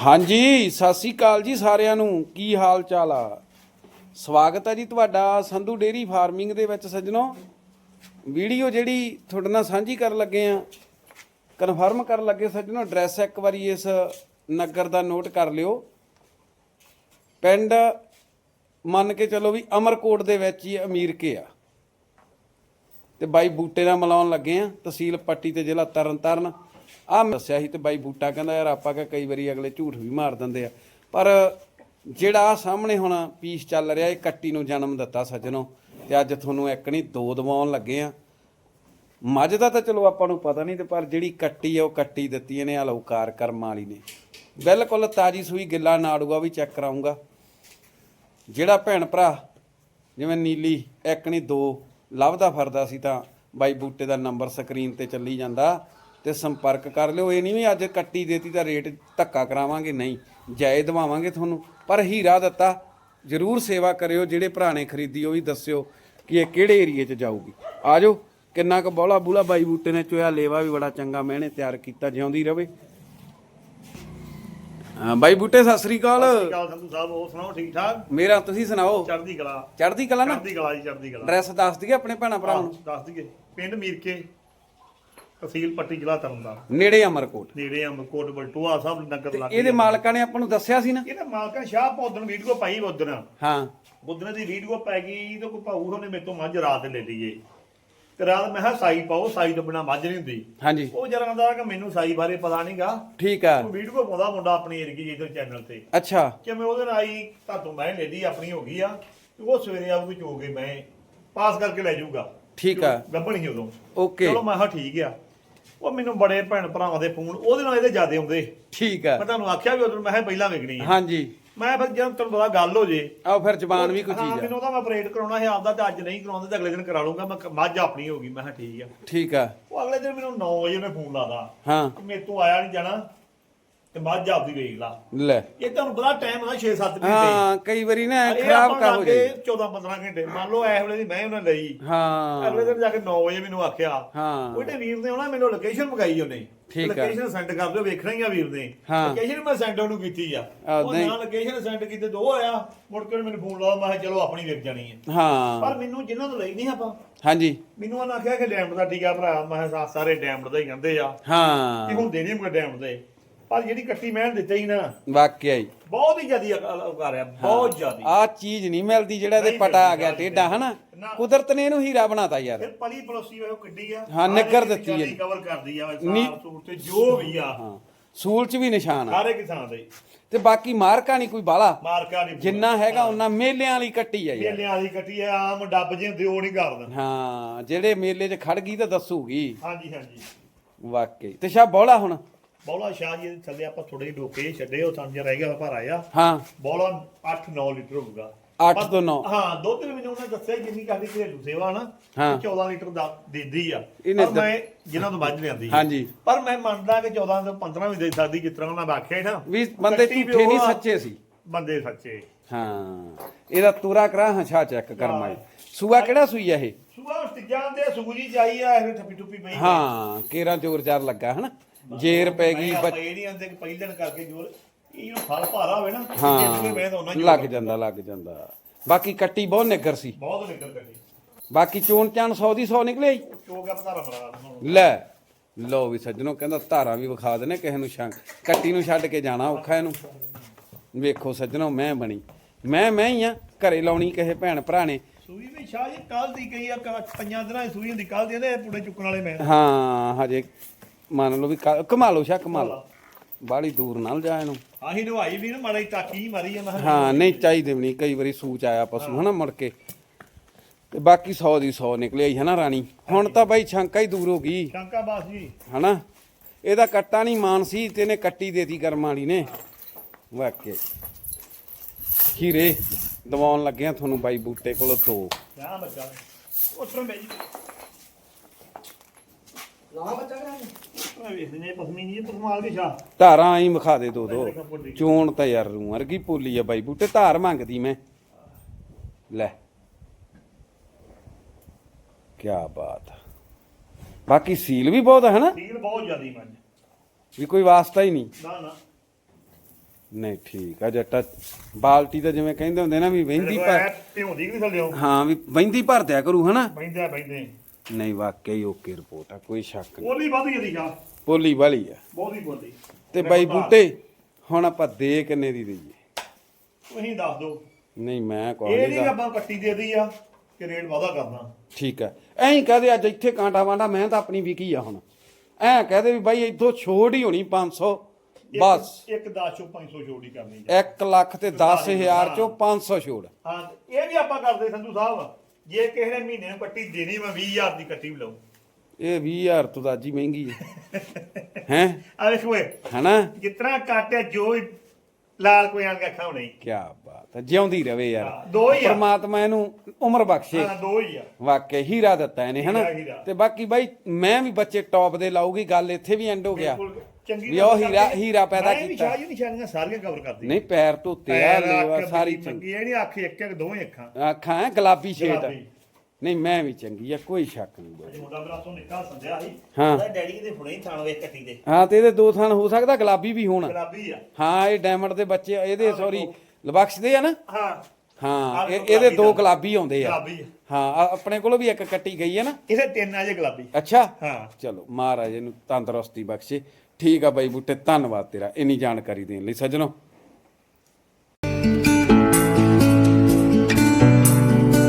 ਹਾਂਜੀ, ਸਤਿ ਸ੍ਰੀ ਅਕਾਲ ਜੀ ਸਾਰਿਆਂ ਨੂੰ। ਕੀ ਹਾਲ ਚਾਲ ਆ? ਸਵਾਗਤ ਹੈ ਜੀ ਤੁਹਾਡਾ ਸੰਧੂ ਡੇਰੀ ਫਾਰਮਿੰਗ ਦੇ ਵਿੱਚ ਸੱਜਣੋ। ਵੀਡੀਓ ਜਿਹੜੀ ਤੁਹਾਡੇ ਨਾਲ ਸਾਂਝੀ ਕਰਨ ਲੱਗੇ ਆ, ਕਨਫਰਮ ਕਰਨ ਲੱਗੇ ਸੱਜਣੋ, ਐਡਰੈਸ ਇੱਕ ਵਾਰੀ ਇਸ ਨਗਰ ਦਾ ਨੋਟ ਕਰ ਲਿਓ। ਪਿੰਡ ਮੰਨ ਕੇ ਚਲੋ ਵੀ ਅਮਰਕੋਟ ਦੇ ਵਿੱਚ ਹੀ ਅਮੀਰ ਕੇ ਆ। ਤੇ ਬਾਈ ਬੂਟੇ ਨਾਲ ਮਿਲਾਉਣ ਲੱਗੇ ਆ, ਤਹਿਸੀਲ ਪੱਟੀ ਤੇ ਜ਼ਿਲ੍ਹਾ ਤਰਨਤਾਰਨ। ਆ ਦੱਸਿਆ ਸੀ ਤੇ ਬਾਈ ਬੂਟਾ ਕਹਿੰਦਾ ਯਾਰ ਆਪਾਂ ਕਾ ਕਈ ਵਾਰੀ ਅਗਲੇ ਝੂਠ ਵੀ ਮਾਰ ਦਿੰਦੇ ਆ। ਪਰ ਜਿਹੜਾ ਸਾਹਮਣੇ ਹੁਣ ਪੀਸ ਚੱਲ ਰਿਹਾ ਇਹ ਕੱਟੀ ਨੂੰ ਜਨਮ ਦਿੱਤਾ ਸੱਜਣੋ ਤੇ ਅੱਜ ਤੁਹਾਨੂੰ ਇੱਕ ਨਹੀਂ, ਦੋ ਦਵਾਉਣ ਲੱਗੇ ਆ। ਮੱਝ ਦਾ ਤਾਂ ਚਲੋ ਆਪਾਂ ਨੂੰ ਪਤਾ ਨਹੀਂ ਤੇ ਪਰ ਜਿਹੜੀ ਕੱਟੀ ਆ ਉਹ ਕੱਟੀ ਦਿੱਤੀ ਇਹਨੇ ਅਲੌਕਾਰ ਕਰਮ ਵਾਲੀ ਨੇ। ਬਿਲਕੁਲ ਤਾਜੀ ਸੂਈ ਗਿੱਲਾ ਨਾੜੂਆ ਵੀ ਚੈੱਕ ਕਰਾਉਂਗਾ ਜਿਹੜਾ ਭੈਣ ਭਰਾ ਜਿਵੇਂ ਨੀਲੀ, ਇੱਕ ਨਹੀਂ, ਦੋ, ਲੱਭਦਾ ਫਰਦਾ ਸੀ ਤਾਂ ਬਾਈ ਬੂਟੇ ਦਾ ਨੰਬਰ ਸਕਰੀਨ ਤੇ ਚੱਲੀ ਜਾਂਦਾ। ਤੇ ਸੰਪਰਕ ਕਰ ਲਿਓ। ਇਹ ਨਹੀਂ ਵੀ ਅੱਜ ਕੱਟੀ ਦੇਤੀ ਤਾਂ ਰੇਟ ਧੱਕਾ ਕਰਾਵਾਂਗੇ। ਨਹੀਂ ਜਾਇਜ਼ ਦਵਾਵਾਂਗੇ ਤੁਹਾਨੂੰ। ਪਰ ਹੀਰਾ ਦਿੱਤਾ ਜਰੂਰ ਸੇਵਾ ਕਰਿਓ। ਜਿਹੜੇ ਭਰਾ ਨੇ ਖਰੀਦੀ ਉਹ ਵੀ ਦੱਸਿਓ ਕਿ ਇਹ ਕਿਹੜੇ ਏਰੀਏ 'ਚ ਜਾਊਗੀ। ਆਜੋ ਕਿੰਨਾ ਕੁ ਬੋਲਾ ਬੂਲਾ ਬਾਈ ਬੂਟੇ ਨੇ ਚੋਇਆ। ਲੇਵਾ ਵੀ ਬੜਾ ਚੰਗਾ ਮਹਿਣੇ ਤਿਆਰ ਕੀਤਾ ਜਿਉਂਦੀ ਰਵੇ। ਹਾਂ ਬਾਈ ਬੂਟੇ ਸਤਿ ਸ੍ਰੀ ਅਕਾਲ। ਕਾਲ ਸੰਧੂ ਸਾਹਿਬ ਹੋਰ ਸੁਣਾਓ ਠੀਕ ਠਾਕ? ਮੇਰਾ ਤੁਸੀਂ ਸੁਣਾਓ? ਚੜ੍ਹਦੀ ਕਲਾ। ਚੜ੍ਹਦੀ ਕਲਾ ਨਾ? ਚੜ੍ਹਦੀ ਕਲਾ ਜੀ ਚੜ੍ਹਦੀ ਕਲਾ। ਐਡਰੈਸ ਦੱਸ ਦਈਏ ਆਪਣੇ ਭੈਣਾਂ ਭਰਾਵਾਂ ਨੂੰ। ਦੱਸ ਦਈਏ। ਪਿੰਡ ਮੀਰਕੇ। ਤਹਿਸੀਲ ਪੱਟੀ ਜ਼ਿਲ੍ਹਾ ਤਰਨਤਾਰਨ। ਨੇੜੇ ਅਮਰਕੋਟ। ਨੇੜੇ ਅੰਮ੍ਰਿਤਕੋਟ ਬਲਟੋਆ ਸਾਹਿਬ ਨਗਰ ਲੱਗ ਇਹਦੇ ਮਾਲਕਾਂ ਨੇ ਆਪਾਂ ਨੂੰ ਦੱਸਿਆ ਸੀ ਨਾ? ਇਹਦਾ ਮਾਲਕਾਂ ਸ਼ਾਹ ਪੌਦਨ ਵੀਡੀਓ ਪਾਈ ਉਦਣ ਹਾਂ। ਉਦਣ ਦੀ ਵੀਡੀਓ ਪੈ ਗਈ ਤੇ ਕੋਈ ਭਾਊ ਉਹਨੇ ਮੇਰੇ ਤੋਂ ਮੱਝ ਰਾਤ ਲੈ ਲਈਏ ਤੇ ਰਾਤ ਮੈਂ ਕਿਹਾ ਸਾਈ ਪਾਓ ਸਾਈ ਤੋਂ ਬਿਨਾ ਮੱਝ ਨਹੀਂ ਹੁੰਦੀ। ਹਾਂਜੀ। ਉਹ ਜਰਾਂ ਦਾ ਕਿ ਮੈਨੂੰ ਸਾਈ ਬਾਰੇ ਪਤਾ ਨਹੀਂਗਾ ਠੀਕ ਆ। ਉਹ ਵੀਡੀਓ ਪਾਉਂਦਾ ਮੁੰਡਾ ਆਪਣੀ ਏਰੀਏ ਜਿਹਦੇ ਚੈਨਲ ਤੇ। ਅੱਛਾ। ਕਿ ਮੈਂ ਉਹਦੇ ਨਾਲ ਆਈ ਧਾਤੋਂ ਮੈਂ ਲੈ ਲਈ ਆਪਣੀ ਹੋ ਗਈ ਆ। ਉਹ ਸਵੇਰੇ ਆਊਗੀ ਚੋ ਕੇ ਮੈਂ। ਪਾਸ ਕਰਕੇ ਲੈ ਜਾਊਗਾ। ਠੀਕ ਆ। ਗੱਭਣੀ ਉਦੋਂ। ਓਕੇ। ਚਲੋ ਮੈਂ ਕਿਹਾ ਠੀਕ ਆ। ਉਹ ਮੈਨੂੰ ਬੜੇ ਭੈਣ ਭਰਾਵਾਂ ਦੇ ਫੋਨ ਉਹਦੇ ਨਾਲ ਇਹਦੇ ਜ਼ਿਆਦੇ ਆਉਂਦੇ। ਠੀਕ ਆ। ਮੈਂ ਤੁਹਾਨੂੰ ਆਖਿਆ ਵੀ ਉਦੋਂ ਮੈਂ ਕਿਹਾ ਪਹਿਲਾਂ ਵਿਕਣੀ ਆ। ਹਾਂਜੀ। ਮੈਂ ਫਿਰ ਜਦੋਂ ਤੁਹਾਨੂੰ ਪਤਾ ਗੱਲ ਹੋ ਜੇ। ਆਓ ਫਿਰ ਜ਼ਬਾਨ ਵੀ ਕੋਈ ਹਾਂ, ਚੀਜ਼ ਆ ਮੈਨੂੰ ਉਹਦਾ ਮੈਂ ਆਪਰੇਟ ਕਰਾਉਣਾ ਹੈ ਆਪਦਾ ਤੇ ਅੱਜ ਨਹੀਂ ਕਰਾਉਂਦਾ ਤੇ ਅਗਲੇ ਦਿਨ ਕਰਾ ਲੂੰਗਾ ਮੈਂ ਕ- ਮੱਝ ਆਪਣੀ ਹੋ ਗਈ ਮੈਂ ਕਿਹਾ ਠੀਕ ਆ। ਠੀਕ ਆ। ਉਹ ਅਗਲੇ ਦਿਨ ਮੈਨੂੰ 9 ਵਜੇ ਉਹਨੇ ਫੋਨ ਲਾਦਾ ਹਾਂ। ਕਿ ਮੇਰੇ ਤੋਂ ਆਇਆ ਨਹੀਂ ਜਾਣਾ। ਤੇ ਮੱਝ ਆਪਦੀ ਵੇਚ ਲਾ। ਲੈ। ਇਹ ਤੁਹਾਨੂੰ ਪਤਾ ਟਾਈਮ ਹੁੰਦਾ 6-7 ਘੰਟੇ। ਹਾਂ ਕਈ ਵਾਰੀ ਨਾ ਖਰਾਬ ਕਰ ਹੋ ਜਾਏ 14-15 ਘੰਟੇ ਮੰਨ ਲਓ ਐ ਵੇਲੇ ਦੀ ਮੈਂ ਉਹਨਾਂ ਲਈ। ਹਾਂ। ਅਗਲੇ ਦਿਨ ਜਾ ਕੇ 9 ਵਜੇ ਮੈਨੂੰ ਆਖਿਆ ਹਾਂ। ਉਹਦੇ ਵੀਰ ਨੇ ਉਹਨਾਂ ਮੈਨੂੰ ਲੋਕੇਸ਼ਨ ਮੰਗਾਈ ਉਹਨੇ। ਠੀਕ ਆ। ਲੋਕੇਸ਼ਨ ਸੈਂਡ ਕਰ ਦਿਓ ਵੇਖਣਾ ਹੀ ਆ ਵੀਰ ਨੇ। ਲੋਕੇਸ਼ਨ ਮੈਂ ਸੈਂਡ ਉਹਨੂੰ ਕੀਤੀ ਆ। ਉਹ। ਨਾਲ ਲੋਕੇਸ਼ਨ ਸੈਂਡ ਕੀਤੇ ਦੋ ਆਇਆ। ਮੁੜ ਕੇ ਮੈਨੂੰ ਫੋਨ ਲਾਇਆ ਮੈਂ ਚਲੋ ਆਪਣੀ ਵੇਖ ਜਾਣੀ ਹੈ ਹਾਂ। ਪਰ ਮੈਨੂੰ ਜਿਨ੍ਹਾਂ ਤੋਂ ਲਈ ਨਹੀਂ ਆਪਾਂ ਹਾਂਜੀ। ਮੈਨੂੰ ਉਹਨਾਂ ਆਖਿਆ ਕਿ ਡੈਮਡ ਦਾ ਟੀਕਾ ਭਰਾ ਮੈਂ ਸਾਰੇ ਡੈਮਡ ਦਾ ਹੀ ਕਹਿੰਦੇ ਆ। ਕਿ ਹਾਂ ਹੁੰਦੇ ਨਹੀਂ ਕੋਈ ਡੈਮਡ ਦੇ। ਪਰ ਜਿਹੜੀ ਕੱਟੀ ਮੈਂ ਦਿੱਤੀ ਹੀ ਨਾ ਵਾਕਿਆ ਹੀ। ਬਹੁਤ ਹੀ ਜ਼ਿਆਦੀ ਕਰ ਰਿਹਾ ਬਹੁਤ ਜ਼ਿਆਦੀ। ਆ ਚੀਜ਼ ਨਹੀਂ ਮਿਲਦੀ ਜਿਹੜਾ ਇਹਦੇ ਪਟਾ ਆ ਗਿਆ ਟੇਡਾ ਹਨਾ। ਕੁਦਰਤ ਨੇ ਇਹਨੂੰ ਹੀਰਾ ਬਣਾਤਾ ਯਾਰ। ਫਿਰ ਪਲੀ ਪਲੋਸੀ ਉਹ ਕਿੱਡੀ ਆ। ਹਾਂ, ਨਿੱਘਰ ਦਿੱਤੀ ਹੈ। ਕਵਰ ਕਰਦੀ ਆ ਸਾਫ਼ ਸੂਰ ਤੇ ਜੋ ਵੀ ਆ। ਹਾਂ ਸੂਲ ਚ ਵੀ ਨਿਸ਼ਾਨ ਆ। ਸਾਰੇ ਕਿਸਾਨ ਦੇ ਤੇ। ਬਾਕੀ ਮਾਰਕਾ ਨਹੀਂ ਕੋਈ ਬਾਲਾ ਮਾਰਕਾ ਨਹੀਂ ਜਿੰਨਾ ਹੈਗਾ ਉਹਨਾਂ ਮੇਲਿਆਂ ਵਾਲੀ ਕੱਟੀ ਆ ਯਾਰ। ਮੇਲਿਆਂ ਦੀ ਕੱਟੀ ਆ ਆਮ ਡੱਬ ਜੇ ਹੁੰਦੇ ਉਹ ਨਹੀਂ ਕਰਦਾ। ਹਾਂ ਜਿਹੜੇ ਮੇਲੇ 'ਚ ਖੜ ਗਈ ਤਾਂ ਦੱਸੂਗੀ। ਹਾਂਜੀ ਹਾਂਜੀ। ਵਾਕਈ ਤੇ ਸ਼ਾ ਬੋਲਾ ਹੁਣ? ਬੌਲਾ ਸ਼ਾਹ ਜੀ ਦੇ ਥੱਲੇ ਆਪਾਂ ਥੋੜੇ ਜਿਹੇ ਡੋਕੇ ਛੱਡੇ ਉਹ ਸਮਝ ਰਹਿ ਗਿਆ ਭਰ ਆਇਆ। ਹਾਂ। ਬੌਲਾ 8-9 ਲੀਟਰ ਹੋਊਗਾ। ਅੱਠ ਪਰ- ਤੋਂ ਨੌ। ਹਾਂ ਦੁੱਧ ਵੀ ਮੈਨੂੰ ਉਹਨੇ ਦੱਸਿਆ ਜਿੰਨੀ ਕਰਦੀ ਘਰੇਲੂ ਸੇਵਾ ਨਾ ਹਾਂ। ਕਿ 14 ਲੀਟਰ ਦਾ ਦਿੰਦੀ ਆ। ਇਹਨੇ ਪਰ ਮੈਂ ਜਿਨ੍ਹਾਂ ਤੋਂ ਮੱਝ ਲਿਆਂਦੀ ਆ। ਹਾਂਜੀ। ਪਰ ਮੈਂ ਮੰਨਦਾ ਕਿ 14 ਤੋਂ 15 ਵੀ ਦੇ ਸਕਦੀ ਜਿਸ ਤਰ੍ਹਾਂ ਉਹਨਾਂ ਆਖਿਆ ਸੀ ਨਾ। ਵੀ ਬੰਦੇ ਕੱਟੀ ਝੂਠੇ ਨਹੀਂ ਆ, ਸੱਚੇ ਸੀ। ਬੰਦੇ ਸੱਚੇ। ਹਾਂ। ਇਹਦਾ ਤੂਰਾ ਕਰਾ ਹਛਾ ਚੈੱਕ ਕਰਮਾ ਸੂਆ ਕਿਹੜਾ ਸੂਈ ਆ ਇਹ? ਸੁਬਾ ਸਟਿੱਜਾਂ ਦੇ ਸੂਜੀ ਜਾਈ ਆ ਇਹ ਠੱਪੀ ਠੁੱਪੀ ਪਈ ਹਾਂ ਕੇਰਾਂ ਚੋਰ ਚਾਰ ਲੱਗਾ ਹਨਾ? ਜੇਰ ਪੈ ਗਈ ਬੱਚ- ਇਹ ਨਹੀਂ ਆਂਦੇ ਕਿ ਪਹਿਲਣ ਕਰਕੇ ਜੋਰ। ਇਹ ਨੂੰ ਫਲ ਭਾਰਾ ਹੋਵੇ ਨਾ ਜਿੰਨੇ ਮੈਂ ਤਾਂ ਉਹਨਾਂ ਹਾਂ ਲੱਗ ਜਾਂਦਾ ਲੱਗ ਜਾਂਦਾ। ਬਾਕੀ ਕੱਟੀ ਬਹੁਤ ਨਿੱਗਰ ਸੀ। ਬਹੁਤ ਨਿਕਲ ਕੱਟੀ। ਬਾਕੀ ਚੋਣ ਚਾਣ 100 ਦੀ 100 ਨਿਕਲੇ ਜੀ। ਚੋ ਗਿਆ ਪਤਾ ਰਮਰਾ ਲੈ ਲੋ ਵੀ ਸੱਜਣੋ ਕਹਿੰਦਾ ਧਾਰਾਂ ਵੀ ਵਿਖਾ ਦੇਣੇ ਕਿਸੇ ਨੂੰ ਸ਼ੰਕ। ਕੱਟੀ ਨੂੰ ਛੱਡ ਕੇ ਜਾਣਾ ਔਖਾ ਇਹਨੂੰ। ਵੇਖੋ ਸੱਜਣੋ ਮੈਂ ਬਣੀ। ਮੈਂ ਮੈਂ ਹੀ ਆ ਘਰੇ ਲਾਉਣੀ ਕਿਸੇ ਭੈਣ ਭਰਾ ਨੇ। ਸੂਈ ਵੀ ਸ਼ਾਹ ਜੀ ਕੱਲ ਦੀ ਗਈ ਆ ਕ- ਪੰਜਾਂ ਦਿਨਾਂ ਦੀ ਸੂਈ ਹੁੰਦੀ ਕੱਲ ਦੀ ਇਹਦੇ ਪੁੜੇ ਚੁੱਕਣ ਵਾਲੇ ਮੈਂ। ਹਾਂ ਹਜੇ ਮੰਨ ਲਓ ਵੀ ਕ- ਕਮਾ ਲਓ ਸ਼ਾ ਕਮਾ ਲਓ ਬਾਹਲੀ ਦੂਰ ਨਾਲ ਜਾ ਇਹਨੂੰ। ਆਹੀ ਨਵਾਈ ਵੀ ਨਾ ਮਾੜੀ ਟਾਕੀ ਮਾਰੀ ਆ ਮੈਂ ਕਿਹਾ ਹਾਂ ਨਹੀਂ ਚਾਹੀਦੇ ਵੀ ਨਹੀਂ ਕਈ ਵਾਰੀ ਸੂਚ ਆਇਆ ਪਸ਼ੂ ਹਨਾ ਮੁੜ ਕੇ। ਤੇ ਬਾਕੀ 100 ਦੀ 100 ਨਿਕਲਿਆ ਹੀ ਹਨਾ ਰਾਣੀ? ਹੁਣ ਤਾਂ ਬਾਈ ਛੰਕਾ ਹੀ ਦੂਰ ਹੋ ਗਈ। ਸ਼ੰਕਾ ਬਾਸ ਜੀ। ਹਨਾ? ਇਹਦਾ ਕੱਟਾ ਨਹੀਂ ਮਾਨ ਸੀ ਤੇ ਇਹਨੇ ਕੱਟੀ ਦੇਤੀ ਕਰਮ ਵਾਲੀ ਨੇ। ਵਾਕੇ। ਖੀਰੇ ਦਵਾਉਣ ਲੱਗਿਆ ਤੁਹਾਨੂੰ ਬਾਈ ਬੂਟੇ ਕੋਲੋਂ ਦੋ। ਕਿਆ ਬੱਚਾ। ਉਤਰੋਂ ਬਈ ਲਾ ਬੱਚਾ ਕਰਾਂ ਮੈਂ ਵੇਖਦੇ ਨੇ ਪਸਮੀ ਨਹੀਂ ਪਸਮਾਲ ਕੇ ਸ਼ਾਹ ਧਾਰਾਂ ਆਈ ਵਿਖਾ ਦੇ ਦੋ ਦੋ। ਚੋਣ ਤਾਂ ਯਾਰ ਰੂ ਵਰਗੀ ਪੋਲੀ ਆ ਬਾਈ ਬੂਟੇ ਧਾਰ ਮੰਗਦੀ ਮੈਂ। ਲੈ। ਕੀ ਬਾਤ। ਆ। ਬਾਕੀ ਸੀਲ ਵੀ ਬਹੁਤ ਹੈ ਨਾ ਸੀਲ ਬਹੁਤ ਜ਼ਿਆਦੀ ਮੱਝ ਵੀ ਕੋਈ ਵਾਸਤਾ ਹੀ ਨਹੀਂ। ਨਾ ਨਾ। ਨਹੀਂ ਠੀਕ ਆ ਜੱਟਾ। ਬਾਲਟੀ ਤਾਂ ਜਿਵੇਂ ਕਹਿੰਦੇ ਹੁੰਦੇ ਨਾ ਵੀ ਵਹਿੰਦੀ ਭਰ ਭਿਉਂਦੀ ਕਿ ਨਹੀਂ ਥੱਲਿਓ ਹਾਂ ਵੀ ਵਹਿੰਦੀ ਭਰ ਦਿਆ ਕਰੂ ਹਨਾ? ਬੈਂਦੇ ਬੈਂਦੇ ਨਹੀਂ ਵਾਕਈ ਓਕੇ ਰਿਪੋਰਟ ਆ ਕੋਈ ਸ਼ੱਕ ਨਹੀਂ। ਬੋਲੀ ਵੱਧ ਗਈ ਆ। ਪੋਲੀ ਵਾਲੀ ਆ। ਬਹੁਤੀ ਬੋਲੀ ਤੇ ਬਾਈ ਬੂਟੇ ਹੁਣ ਆਪਾਂ ਦੇ ਕਿੰਨੇ ਦੀ ਦਈਏ? ਤੁਸੀਂ ਦੱਸ ਦਿਓ। ਨਹੀਂ ਮੈਂ ਕੋਈ ਇਹ ਨਹੀਂ ਨਹੀਂ ਆਪਾਂ ਕੱਟੀ ਦੇ ਦੀ ਆ ਕਿ ਰੇਟ ਵਾਧਾ ਕਰਨਾ। ਠੀਕ ਹੈ ਐਂ ਕਹਦੇ ਅੱਜ ਇੱਥੇ ਕਾਂਟਾ ਵਾਂਡਾ ਮੈਂ ਤਾਂ ਆਪਣੀ ਵਿਕੀ ਆ ਹੁਣ। ਐਂ ਕਹਦੇ ਵੀ ਬਾਈ ਇੱਥੋਂ ਛੋੜ ਹੀ ਹੋਣੀ 500 ਇੱਕ- ਬਸ। ਇੱਕ 10 ਚੋਂ 500 ਛੋੜ ਹੀ ਕਰਨੀ ਜੀ 1 ਲੱਖ ਤੇ 10000 ਚੋਂ 500 ਛੋੜ ਹਾਂ ਇਹ ਵੀ ਆਪਾਂ ਕਰਦੇ ਸੰਧੂ ਸਾਹਿਬ। ਜੇ ਕਿਸੇ ਨੇ ਮਹੀਨੇ ਨੂੰ ਕੱਟੀ ਦੇਣੀ ਮੈਂ 20000 ਦੀ ਕੱਟੀ ਵੀ ਲਊ ਇਹ 20000 ਤੋਂ ਤਾਂ ਅੱਜ ਹੀ ਮਹਿੰਗੀ ਹੈ। ਹੈ? ਆ ਵੇਖੋ ਇਹ। ਹਨਾ? ਜਿਤਨਾ ਕਾਟਿਆ ਜੋ ਹੀ ਲਾਲ ਕੋਈ ਆਣ ਕੇ ਅੱਖਾਂ ਹੋਣੀ। ਕੀ ਬਾਤ ਹੈ ਜਿਉਂਦੀ ਰਵੇ ਯਾਰ। ਹਾਂ, ਦੋ ਹੀ ਆ। ਪਰਮਾਤਮਾ ਇਹਨੂੰ ਉਮਰ ਬਖਸ਼ੇ। ਹਾਂ ਦੋ ਹੀ ਆ। ਵਾਕਿਆ ਹੀਰਾ ਦਿੱਤਾ ਇਹਨੇ ਹਨਾ। ਤੇ ਬਾਕੀ ਬਾਈ ਮੈਂ ਵੀ ਬੱਚੇ ਟੌਪ ਦੇ ਲਾਊਗੀ ਗੱਲ ਇੱਥੇ ਵੀ ਐਂਡ ਹੋ ਗਿਆ। ਚੰਗੀ ਵੀ ਉਹ ਹੀਰਾ-। ਹੀਰਾ ਪੈਦਾ ਕੀਤਾ। ਜੀ ਨਿਸ਼ਾਨੀਆਂ ਸਾਰੀਆਂ ਕਵਰ ਕਰਦੀ। ਨਹੀਂ ਪੈਰ ਧੋਤੇ ਆ ਲੇਵਾ ਸਾਰੀ ਚੰਗੀ। ਨਹੀਂ ਅੱਖ ਇੱਕ ਇੱਕ ਦੋਵੇਂ ਅੱਖਾਂ। ਅੱਖਾਂ ਗੁਲਾਬੀ ਸ਼ੇਡ। ਨਹੀਂ ਮੈਂ ਵੀ ਚੰਗੀ ਆ ਕੋਈ ਸ਼ੱਕ ਨਹੀਂ ਬਾਈ। ਮੁੰਡਾ ਮੇਰਾ ਤੋਂ ਨਿੱਕਾ ਸੰਧਿਆ ਸੀ। ਹਾਂ। ਉਹਦਾ ਡੈਡੀ ਦੇ ਹੁਣੇ ਹੀ ਥਾਣ ਵੇ ਕੱਟੀ ਦੇ ਹਾਂ ਤੇ ਇਹਦੇ ਦੋ ਥਾਨ ਹੋ ਸਕਦਾ ਗੁਲਾਬੀ ਵੀ ਹੋਣ। ਗੁਲਾਬੀ ਆ। ਹਾਂ ਇਹ ਡਾਇਮੰਡ ਦੇ ਬੱਚੇ ਇਹਦੇ ਸੌਰੀ ਲਬਖਸ਼ ਦੇ ਆ ਨਾ? ਹਾਂ। ਹਾਂ ਇਹ- ਇਹਦੇ ਦੋ। ਗੁਲਾਬੀ ਆਉਂਦੇ ਆ। ਗੁਲਾਬੀ ਆ। ਹਾਂ ਆ- ਆਪਣੇ ਕੋਲ ਵੀ ਇੱਕ ਕੱਟੀ ਗਈ ਹੈ ਨਾ? ਕਿਸੇ ਤਿੰਨ ਆ ਜੇ ਗੁਲਾਬੀ। ਅੱਛਾ। ਹਾਂ। ਚਲੋ ਮਹਾਰਾਜ ਇਹਨੂੰ ਤੰਦਰੁਸਤੀ ਬਖਸ਼ੇ। ਠੀਕ ਆ ਬਾਈ ਬੂਟੇ ਧੰਨਵਾਦ ਤੇਰਾ। ਇੰਨੀ ਜਾਣਕਾਰੀ ਦੇਣ ਲਈ। ਸੱਜਣੋ